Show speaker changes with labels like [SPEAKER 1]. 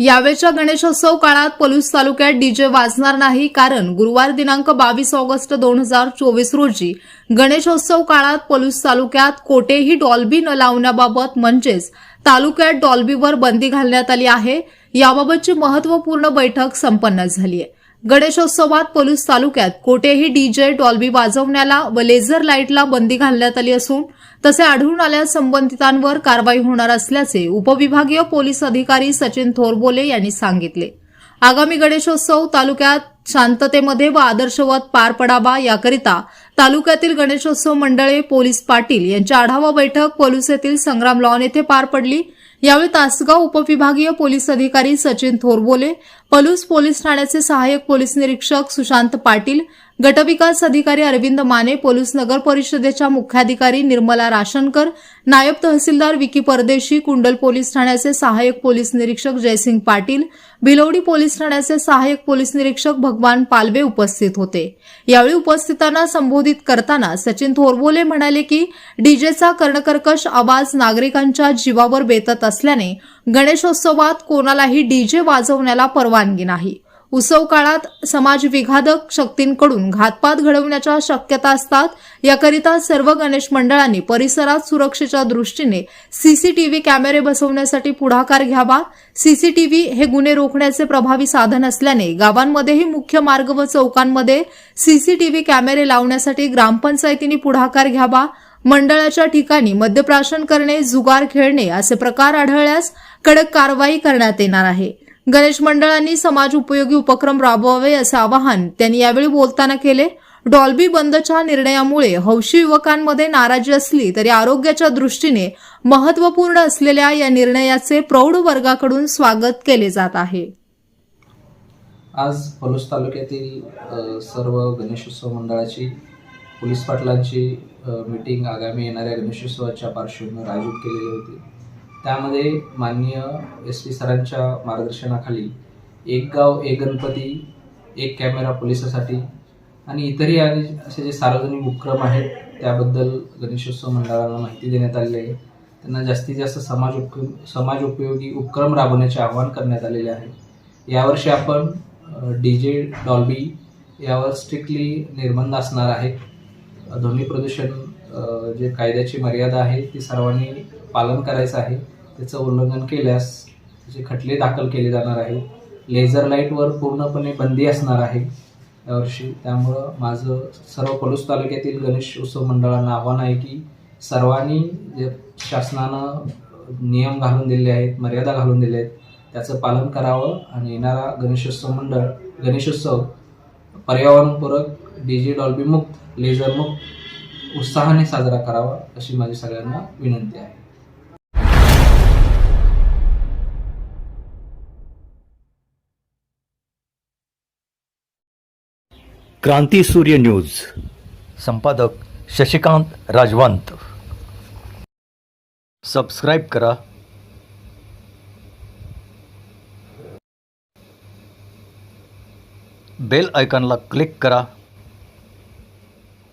[SPEAKER 1] यावेळच्या गणेशोत्सव काळात पलूस तालुक्यात डीजे वाजणार नाही कारण गुरुवार दिनांक बावीस ऑगस्ट दोन हजार चोवीस रोजी गणेशोत्सव काळात पलूस तालुक्यात कोठेही डॉल्बी न लावण्याबाबत म्हणजेच तालुक्यात डॉल्बीवर बंदी घालण्यात आली आहे. याबाबतची महत्त्वपूर्ण बैठक संपन्न झाली आहे. गणेशोत्सवात पोलीस तालुक्यात कोठेही डीजे डॉल्बी वाजवण्याला व लेझर लाईटला बंदी घालण्यात आली असून तसे आढळून आल्यास संबंधितांवर कारवाई होणार असल्याचे उपविभागीय पोलीस अधिकारी सचिन थोरबोले यांनी सांगितले. आगामी गणेशोत्सव तालुक्यात शांततेमध्ये व आदर्शवाद पार पडावा याकरिता तालुक्यातील गणेशोत्सव मंडळे पोलीस पाटील यांची आढावा बैठक पोलीस येथील संग्राम लॉन येथे पार पडली. यावेळी तासगाव उपविभागीय पोलीस अधिकारी सचिन थोरबोले पलूस पोलीस ठाण्याचे सहाय्यक पोलीस निरीक्षक सुशांत पाटील गटविकास अधिकारी अरविंद माने पोलीस नगर परिषदेच्या मुख्याधिकारी निर्मला राशनकर नायब तहसीलदार विकी परदेशी कुंडल पोलीस ठाण्याचे सहाय्यक पोलीस निरीक्षक जयसिंग पाटील भिलवडी पोलीस ठाण्याचे सहाय्यक पोलीस निरीक्षक भगवान पालवे उपस्थित होते. यावेळी उपस्थितांना संबोधित करताना सचिन थोरबोले म्हणाले की डीजेचा कर्णकर्कश आवाज नागरिकांच्या जीवावर बेतत असल्याने गणेशोत्सवात कोणालाही डीजे वाजवण्याला परवानगी नाही. उत्सव काळात समाज विघातक शक्तींकडून घातपात घडवण्याच्या शक्यता असतात. याकरिता सर्व गणेश मंडळांनी परिसरात सुरक्षेच्या दृष्टीने सीसीटीव्ही कॅमेरे बसवण्यासाठी पुढाकार घ्यावा. सीसीटीव्ही हे गुन्हे रोखण्याचे प्रभावी साधन असल्याने गावांमध्येही मुख्य मार्ग व चौकांमध्ये सीसीटीव्ही कॅमेरे लावण्यासाठी ग्रामपंचायतींनी पुढाकार घ्यावा. मंडळाच्या ठिकाणी मद्यप्राशन करणे जुगार खेळणे असे प्रकार आढळल्यास कडक कारवाई करण्यात येणार आहे. गणेश मंडळांनी समाज उपयोगी उपक्रम राबवावे असे आवाहन त्यांनी यावेळी बोलताना केले. डॉल्बी बंदच्या निर्णयामुळे हौशी युवकांमध्ये नाराजी असली तरी आरोग्याच्या दृष्टीने महत्त्वपूर्ण असलेल्या या निर्णयाचे प्रौढ वर्गाकडून स्वागत केले जात आहे.
[SPEAKER 2] आज पलूस तालुक्यातील सर्व गणेशोत्सव मंडळाची पोलीस पाटलांची मीटिंग आगामी येणाऱ्या गणेशोत्सवाच्या पार्श्वभूमीवर आयोजित केलेली होती. त्यामध्ये माननीय एस पी सरांच्या मार्गदर्शनाखाली एक गाव एक गणपती एक कॅमेरा पोलिसासाठी आणि इतरही आणि असे जे सार्वजनिक उपक्रम आहेत त्याबद्दल गणेशोत्सव मंडळाला माहिती देण्यात आलेली आहे. त्यांना जास्तीत जास्त समाज उप समाज उपयोगी उपक्रम राबवण्याचे आवाहन करण्यात आलेले आहे. यावर्षी आपण डी जे डॉल्बी यावर स्ट्रिक्टली निर्बंध असणार आहे ध्वनी प्रदूषण जे कायद्याची मर्यादा आहे ती सर्वांनी पालन करायचं आहे. त्याचं उल्लंघन केल्यास त्याचे खटले दाखल केले जाणार आहे लेझर लाईटवर पूर्णपणे बंदी असणार आहे यावर्षी त्यामुळं माझं सर्व पलूस तालुक्यातील गणेश उत्सव मंडळांना आव्हान आहे की सर्वांनी जे शासनानं नियम घालून दिले आहेत मर्यादा घालून दिल्या आहेत त्याचं पालन करावं आणि येणारा गणेशोत्सव मंडळ गणेशोत्सव पर्यावरणपूरक डी जे डॉल्बी उत्साहाने साजरा करावा अशी माझी सगळ्यांना विनंती आहे.
[SPEAKER 3] क्रांती सूर्य न्यूज. संपादक शशिकांत राजवंत. सबस्क्राईब करा. बेल आयकॉनला क्लिक करा.